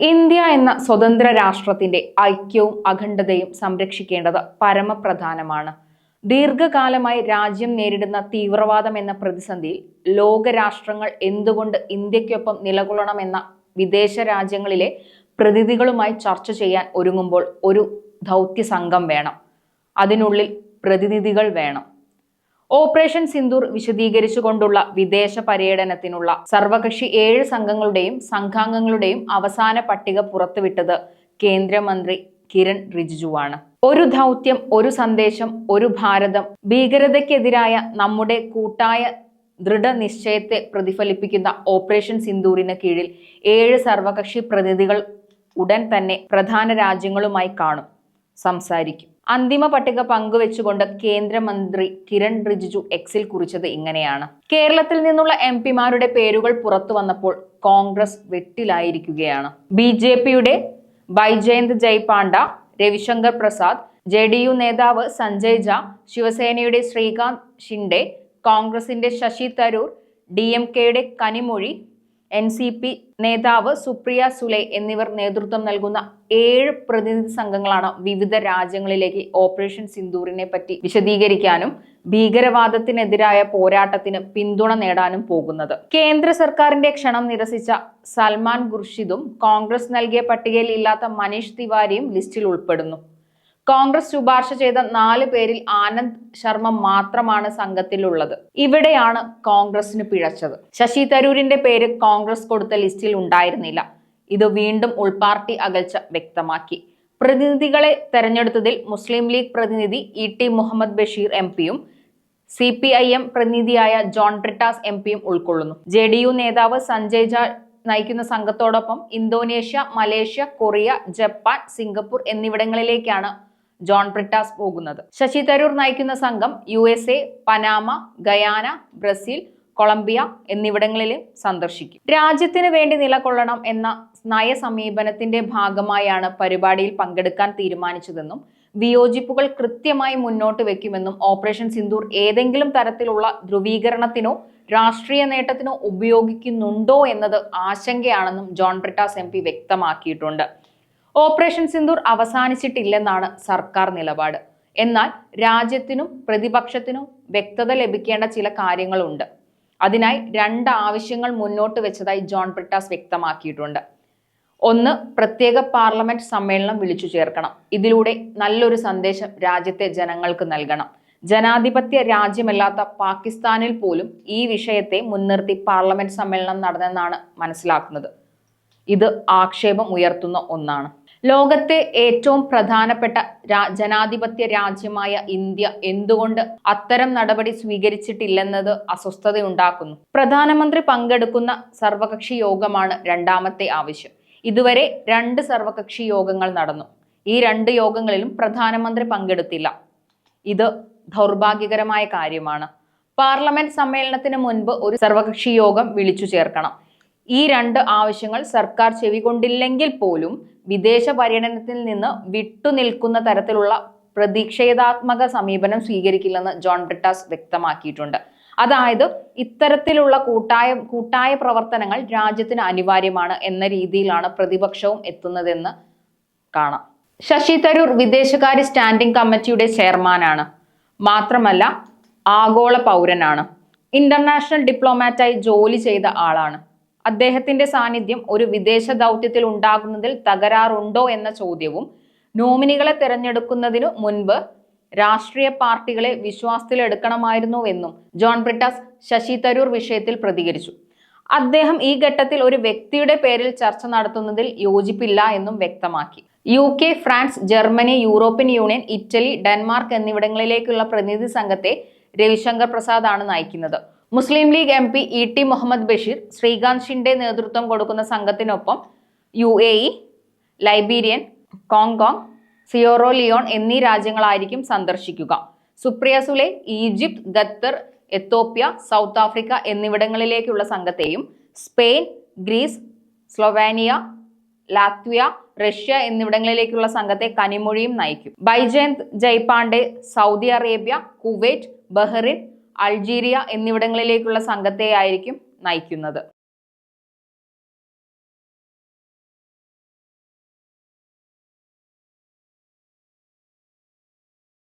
India എന്ന സ്വതന്ത്ര രാഷ്ട്രത്തിന്റെ ഐക്യവും അഖണ്ഡതയും സംരക്ഷിക്കേണ്ടത് പരമപ്രധാനമാണ്. ദീർഘകാലമായി രാജ്യം നേരിടുന്ന തീവ്രവാദം എന്ന പ്രതിസന്ധിയിൽ ലോകരാഷ്ട്രങ്ങൾ എന്തുകൊണ്ട് ഇന്ത്യക്കൊപ്പം നിലകൊള്ളണമെന്ന വിദേശ രാജ്യങ്ങളിലെ പ്രതിനിധികളുമായി ചർച്ച ചെയ്യാൻ ഒരുങ്ങുമ്പോൾ ഒരു ദൗത്യ സംഘം വേണം. അതിനുള്ളിൽ പ്രതിനിധികൾ വേണം. ഓപ്പറേഷൻ സിന്ദൂർ വിശദീകരിച്ചുകൊണ്ടുള്ള വിദേശ പര്യടനത്തിനുള്ള സർവകക്ഷി ഏഴ് സംഘങ്ങളുടെയും സംഘാംഗങ്ങളുടെയും അവസാന പട്ടിക പുറത്തുവിട്ടത് കേന്ദ്രമന്ത്രി കിരൺ റിജിജുവാണ്. ഒരു ദൗത്യം ഒരു സന്ദേശം ഒരു ഭാരതം ഭീകരതയ്ക്കെതിരായ നമ്മുടെ കൂട്ടായ ദൃഢനിശ്ചയത്തെ പ്രതിഫലിപ്പിക്കുന്ന ഓപ്പറേഷൻ സിന്ദൂറിന് കീഴിൽ ഏഴ് സർവകക്ഷി പ്രതിനിധികൾ ഉടൻ തന്നെ പ്രധാന രാജ്യങ്ങളുമായി കാണും. സംസാരിക്കും. അന്തിമ പട്ടിക പങ്കുവെച്ചുകൊണ്ട് കേന്ദ്രമന്ത്രി കിരൺ റിജിജു എക്സിൽ കുറിച്ചത് ഇങ്ങനെയാണ്. കേരളത്തിൽ നിന്നുള്ള എം പിമാരുടെ പേരുകൾ പുറത്തു വന്നപ്പോൾ കോൺഗ്രസ് വെട്ടിലായിരിക്കുകയാണ്. ബി ജെ പിയുടെ Baijayant Jay Panda Ravi Shankar Prasad J D U നേതാവ് സഞ്ജയ് ജ ശിവസേനയുടെ ശ്രീകാന്ത് ഷിൻഡെ കോൺഗ്രസിന്റെ ശശി തരൂർ ഡി എം കെയുടെ കനിമൊഴി എൻ സി പി നേതാവ് സുപ്രിയ സുലെ എന്നിവർ നേതൃത്വം നൽകുന്ന ഏഴ് പ്രതിനിധി സംഘങ്ങളാണ് വിവിധ രാജ്യങ്ങളിലേക്ക് ഓപ്പറേഷൻ സിന്ദൂറിനെ പറ്റി വിശദീകരിക്കാനും ഭീകരവാദത്തിനെതിരായ പോരാട്ടത്തിന് പിന്തുണ നേടാനും പോകുന്നത്. കേന്ദ്ര സർക്കാരിന്റെ ക്ഷണം നിരസിച്ച സൽമാൻ ഖുർഷിദും കോൺഗ്രസ് നൽകിയ പട്ടികയിൽ ഇല്ലാത്ത മനീഷ് തിവാരിയും ലിസ്റ്റിൽ ഉൾപ്പെടുന്നു. കോൺഗ്രസ് ശുപാർശ ചെയ്ത നാല് പേരിൽ ആനന്ദ് ശർമ്മ മാത്രമാണ് സംഘത്തിലുള്ളത്. ഇവിടെയാണ് കോൺഗ്രസിന് പിഴച്ചത്. ശശി തരൂരിന്റെ പേര് കോൺഗ്രസ് കൊടുത്ത ലിസ്റ്റിൽ ഉണ്ടായിരുന്നില്ല. ഇത് വീണ്ടും ഉൾപാർട്ടി അകൽച്ച വ്യക്തമാക്കി. പ്രതിനിധികളെ തെരഞ്ഞെടുത്തതിൽ മുസ്ലിം ലീഗ് പ്രതിനിധി E T Muhammad Basheer M പിയും സി പി ഐ എം പ്രതിനിധിയായ ജോൺ ബ്രിട്ടാസ് എം പിയും ഉൾക്കൊള്ളുന്നു. ജെ ഡി യു നേതാവ് സഞ്ജയ് ജ നയിക്കുന്ന സംഘത്തോടൊപ്പം Indonesia Malaysia Korea Japan Singapore എന്നിവിടങ്ങളിലേക്കാണ് John Brittas പോകുന്നത്. ശശി തരൂർ നയിക്കുന്ന സംഘം U S A Panama Guyana Brazil Colombia എന്നിവിടങ്ങളിലും സന്ദർശിക്കും. രാജ്യത്തിന് വേണ്ടി നിലകൊള്ളണം എന്ന നയ സമീപനത്തിന്റെ ഭാഗമായാണ് പരിപാടിയിൽ പങ്കെടുക്കാൻ തീരുമാനിച്ചതെന്നും വിയോജിപ്പുകൾ കൃത്യമായി മുന്നോട്ട് വെക്കുമെന്നും ഓപ്പറേഷൻ സിന്ദൂർ ഏതെങ്കിലും തരത്തിലുള്ള ധ്രുവീകരണത്തിനോ രാഷ്ട്രീയ നേട്ടത്തിനോ ഉപയോഗിക്കുന്നുണ്ടോ എന്നത് ആശങ്കയാണെന്നും ജോൺ ബ്രിട്ടാസ് എം വ്യക്തമാക്കിയിട്ടുണ്ട്. ഓപ്പറേഷൻ സിന്ദൂർ അവസാനിച്ചിട്ടില്ലെന്നാണ് സർക്കാർ നിലപാട്. എന്നാൽ രാജ്യത്തിനും പ്രതിപക്ഷത്തിനും വ്യക്തത ലഭിക്കേണ്ട ചില കാര്യങ്ങളുണ്ട്. അതിനായി രണ്ട് ആവശ്യങ്ങൾ മുന്നോട്ട് വെച്ചതായി ജോൺ ബ്രിട്ടാസ് വ്യക്തമാക്കിയിട്ടുണ്ട്. ഒന്ന് പ്രത്യേക പാർലമെന്റ് സമ്മേളനം വിളിച്ചു ചേർക്കണം. ഇതിലൂടെ നല്ലൊരു സന്ദേശം രാജ്യത്തെ ജനങ്ങൾക്ക് നൽകണം. ജനാധിപത്യ രാജ്യമല്ലാത്ത പാകിസ്ഥാനിൽ പോലും ഈ വിഷയത്തെ മുൻനിർത്തി പാർലമെന്റ് സമ്മേളനം നടന്നെന്നാണ് മനസ്സിലാക്കുന്നത്. ഇത് ആക്ഷേപം ഉയർത്തുന്ന ഒന്നാണ്. ലോകത്തെ ഏറ്റവും പ്രധാനപ്പെട്ട ജനാധിപത്യ രാജ്യമായ ഇന്ത്യ എന്തുകൊണ്ട് അത്തരം നടപടി സ്വീകരിച്ചിട്ടില്ലെന്നത് അസ്വസ്ഥതയുണ്ടാക്കുന്നു. പ്രധാനമന്ത്രി പങ്കെടുക്കുന്ന സർവകക്ഷി യോഗമാണ് രണ്ടാമത്തെ ആവശ്യം. ഇതുവരെ രണ്ട് സർവകക്ഷി യോഗങ്ങൾ നടന്നു. ഈ രണ്ട് യോഗങ്ങളിലും പ്രധാനമന്ത്രി പങ്കെടുത്തില്ല. ഇത് ദൗർഭാഗ്യകരമായ കാര്യമാണ്. പാർലമെന്റ് സമ്മേളനത്തിന് മുൻപ് ഒരു സർവകക്ഷി യോഗം വിളിച്ചു ചേർക്കണം. ഈ രണ്ട് ആവശ്യങ്ങൾ സർക്കാർ ചെവികൊണ്ടില്ലെങ്കിൽ പോലും വിദേശ പര്യടനത്തിൽ നിന്ന് വിട്ടുനിൽക്കുന്ന തരത്തിലുള്ള പ്രതിഷേധാത്മക സമീപനം സ്വീകരിക്കില്ലെന്ന് ജോൺ ബ്രിട്ടാസ് വ്യക്തമാക്കിയിട്ടുണ്ട്. അതായത് ഇത്തരത്തിലുള്ള കൂട്ടായ കൂട്ടായ പ്രവർത്തനങ്ങൾ രാജ്യത്തിന് അനിവാര്യമാണ് എന്ന രീതിയിലാണ് പ്രതിപക്ഷവും എത്തുന്നതെന്ന് കാണാം. ശശി തരൂർ വിദേശകാര്യ സ്റ്റാൻഡിംഗ് കമ്മിറ്റിയുടെ ചെയർമാനാണ്. മാത്രമല്ല ആഗോള പൗരനാണ്. ഇന്റർനാഷണൽ ഡിപ്ലോമാറ്റായി ജോലി ചെയ്ത ആളാണ്. അദ്ദേഹത്തിന്റെ സാന്നിധ്യം ഒരു വിദേശ ദൗത്യത്തിൽ ഉണ്ടാകുന്നതിൽ തകരാറുണ്ടോ എന്ന ചോദ്യവും നോമിനികളെ തിരഞ്ഞെടുക്കുന്നതിനു മുൻപ് രാഷ്ട്രീയ പാർട്ടികളെ വിശ്വാസത്തിലെടുക്കണമായിരുന്നുവെന്നും ജോൺ ബ്രിട്ടാസ് ശശി തരൂർ വിഷയത്തിൽ പ്രതികരിച്ചു. അദ്ദേഹം ഈ ഘട്ടത്തിൽ ഒരു വ്യക്തിയുടെ പേരിൽ ചർച്ച നടത്തുന്നതിൽ യോജിപ്പില്ല എന്നും വ്യക്തമാക്കി. U K France Germany European Union Italy Denmark എന്നിവിടങ്ങളിലേക്കുള്ള പ്രതിനിധി സംഘത്തെ രവിശങ്കർ പ്രസാദ് ആണ് നയിക്കുന്നത്. Muslim League M P E T Muhammad Basheer Shrikant Shinde നേതൃത്വം കൊടുക്കുന്ന സംഘത്തിനൊപ്പം യു എ ഇ ലൈബീരിയൻ കോങ്കോങ് സിയോറോ ലിയോൺ എന്നീ രാജ്യങ്ങളായിരിക്കും സന്ദർശിക്കുക. Supriya Sule Egypt Qatar Ethiopia South Africa എന്നിവിടങ്ങളിലേക്കുള്ള സംഘത്തെയും Spain Greece Slovenia Latvia Russia എന്നിവിടങ്ങളിലേക്കുള്ള സംഘത്തെ കനിമൊഴിയും നയിക്കും. Baijayant Jay Panda Saudi Arabia Kuwait Bahrain Algeria എന്നിവിടങ്ങളിലേക്കുള്ള സംഘത്തെയായിരിക്കും നയിക്കുന്നത്.